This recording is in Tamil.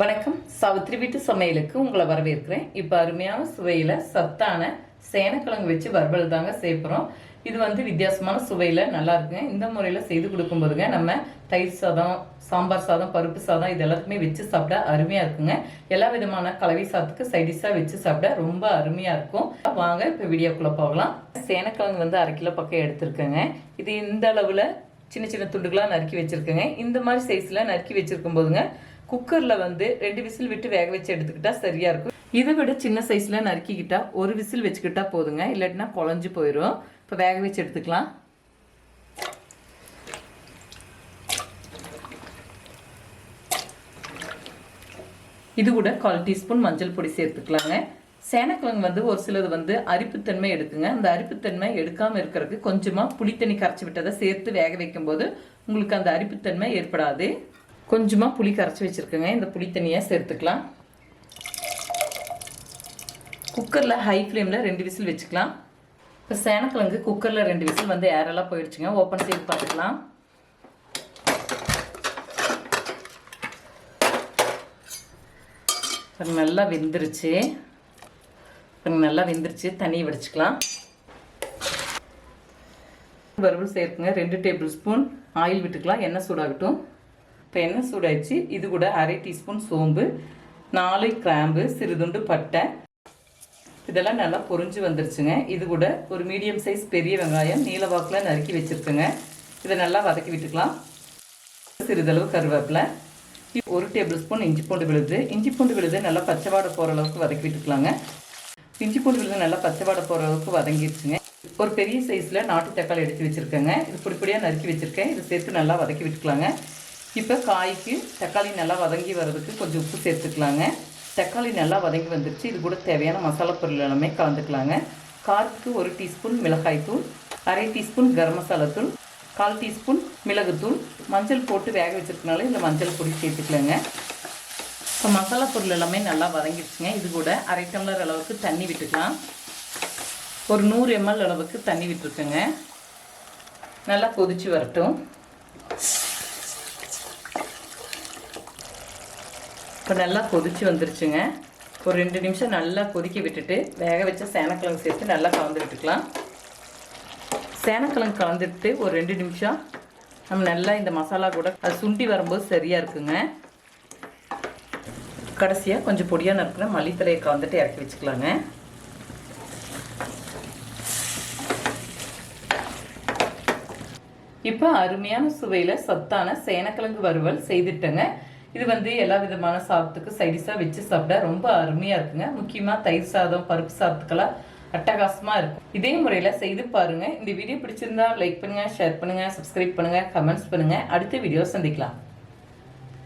வணக்கம். சாவித்திரி வீட்டு சமையலுக்கு உங்களை வரவேற்கிறேன். இப்போ அருமையான சுவையில் சத்தான சேனக்கிழங்கு வச்சு வறுவல் தாங்க சேர்க்குறோம் இது வந்து வித்தியாசமான சுவையில் நல்லா இருக்குங்க. இந்த முறையில் செய்து கொடுக்கும்போதுங்க நம்ம தயிர் சாதம் சாம்பார் சாதம் பருப்பு சாதம் இது எல்லாத்துக்குமே வச்சு சாப்பிட அருமையாக இருக்குங்க. எல்லா விதமான கலவை சாதத்துக்கு சைடிஷாக வச்சு சாப்பிட ரொம்ப அருமையாக இருக்கும். வாங்க இப்போ வீடியோக்குள்ளே போகலாம். சேனக்கிழங்கு வந்து அரை கிலோ பக்கம் எடுத்துருக்கேங்க. இது இந்த அளவில் சின்ன சின்ன துண்டுகளாக நறுக்கி வச்சுருக்கேங்க. இந்த மாதிரி சைஸில் நறுக்கி வச்சுருக்கும் போதுங்க குக்கரில் வந்து ரெண்டு விசில் விட்டு வேக வச்சு எடுத்துக்கிட்டா சரியாக இருக்கும். இதை விட சின்ன சைஸில் நறுக்கிக்கிட்டா ஒரு விசில் வச்சுக்கிட்டா போதுங்க. இல்லாட்டினா குழஞ்சு போயிடும் இப்போ வேக வச்சு எடுத்துக்கலாம். இது கூட கால் டீஸ்பூன் மஞ்சள் பொடி சேர்த்துக்கலாங்க. சேனக்கிழங்கு வந்து ஒரு சிலது வந்து அரிப்புத்தன்மை எடுக்குங்க. அந்த அரிப்புத்தன்மை எடுக்காமல் இருக்கிறதுக்கு கொஞ்சமாக புளித்தண்ணி கரைச்சி விட்டதை சேர்த்து வேக வைக்கும்போது உங்களுக்கு அந்த அரிப்புத்தன்மை ஏற்படாது. கொஞ்சமாக புளி கரைச்சி வச்சுருக்கேங்க. இந்த புளி தண்ணியை சேர்த்துக்கலாம். குக்கரில் ஹை ஃப்ளேமில் ரெண்டு விசில் வச்சுக்கலாம். இப்போ சேனக்கிழங்கு குக்கரில் ரெண்டு விசில் வந்து ஏரெல்லாம் போயிடுச்சுங்க. ஓப்பன் செய்து பார்த்துக்கலாம் நல்லா வெந்துருச்சு. இப்போ நல்லா வெந்துருச்சு. தண்ணியை வடிச்சுக்கலாம். வறுவல் சேர்க்குங்க. ரெண்டு டேபிள் ஸ்பூன். ஆயில் விட்டுக்கலாம். எண்ணெய் சூடாகட்டும். இப்போ எண்ணெய் சூடாயிடுச்சு இது கூட அரை டீஸ்பூன் சோம்பு நாலு கிராம்பு சிறுதுண்டு பட்டை. இதெல்லாம் நல்லா பொரிஞ்சு வந்துருச்சுங்க. இது கூட ஒரு மீடியம் சைஸ் பெரிய வெங்காயம் நீலவாக்கில் நறுக்கி வச்சுருக்குங்க. இதை நல்லா வதக்கி விட்டுக்கலாம். சிறிதளவு கருவேப்பிலை. ஒரு டேபிள் ஸ்பூன் இஞ்சி பூண்டு விழுது. இஞ்சி பூண்டு விழுது நல்லா பச்சைவாடை போகிற அளவுக்கு வதக்கி விட்டுக்கலாங்க. இஞ்சி பூண்டு விழுது நல்லா பச்சைவாடை போகிற அளவுக்கு வதங்கிடுச்சுங்க ஒரு பெரிய சைஸில் நாட்டு தக்காளி எடுத்து வச்சுருக்கேங்க. இது பிடிப்படியாக நறுக்கி வச்சுருக்கேன். இது சேர்த்து நல்லா வதக்கி விட்டுக்கலாங்க. இப்போ காய்க்கு தக்காளி நல்லா வதங்கி வர்றதுக்கு கொஞ்சம் உப்பு சேர்த்துக்கலாங்க. தக்காளி நல்லா வதங்கி வந்துருச்சு. இது கூட தேவையான மசாலா பொருள் எல்லாமே கலந்துக்கலாங்க. காரத்துக்கு ஒரு டீஸ்பூன் மிளகாய்த்தூள் அரை டீஸ்பூன் கரம் மசாலா தூள் கால் டீஸ்பூன் மிளகுத்தூள் மஞ்சள் போட்டு வேக வச்சிருக்கனால இந்த மஞ்சள் பொடி சேர்த்துக்கலாங்க. இப்போ மசாலா பொருள் எல்லாமே நல்லா வதங்கிடுச்சுங்க இது கூட அரை டம்ளர் அளவுக்கு தண்ணி விட்டுக்கலாம். ஒரு நூறு எம்எல் அளவுக்கு தண்ணி விட்டுருக்கேங்க. நல்லா கொதிச்சு வரட்டும். இப்போ நல்லா கொதிச்சு வந்துருச்சுங்க. ஒரு ரெண்டு நிமிஷம் நல்லா கொதிக்க விட்டுட்டு வேக வச்ச சேனக்கிழங்கு சேர்த்து நல்லா கலந்து விட்டுக்கலாம். சேனக்கிழங்கு கலந்துட்டு ஒரு ரெண்டு நிமிஷம் நம்ம நல்லா இந்த மசாலா கூட அது சுண்டி வரும்போது சரியாக இருக்குங்க. கடைசியாக கொஞ்சம் பொடியாக நறுக்கிற மல்லித்தலையை கலந்துட்டு இறக்கி வச்சுக்கலாங்க. இப்போ அருமையான சுவையில் சத்தான சேனக்கிழங்கு வறுவல் செய்துட்டேங்க. இது வந்து எல்லா விதமான சாதத்துக்கு சைடிஷாக வச்சு சாப்பிட ரொம்ப அருமையாக இருக்குங்க. முக்கியமாக தயிர் சாதம் பருப்பு சாதத்துக்கெல்லாம் அட்டகாசமாக இருக்கும். இதே முறையில் செய்து பாருங்கள் இந்த வீடியோ பிடிச்சிருந்தா லைக் பண்ணுங்கள் ஷேர் பண்ணுங்கள் சப்ஸ்கிரைப் பண்ணுங்கள் கமெண்ட்ஸ் பண்ணுங்கள் அடுத்த வீடியோ சந்திக்கலாம்.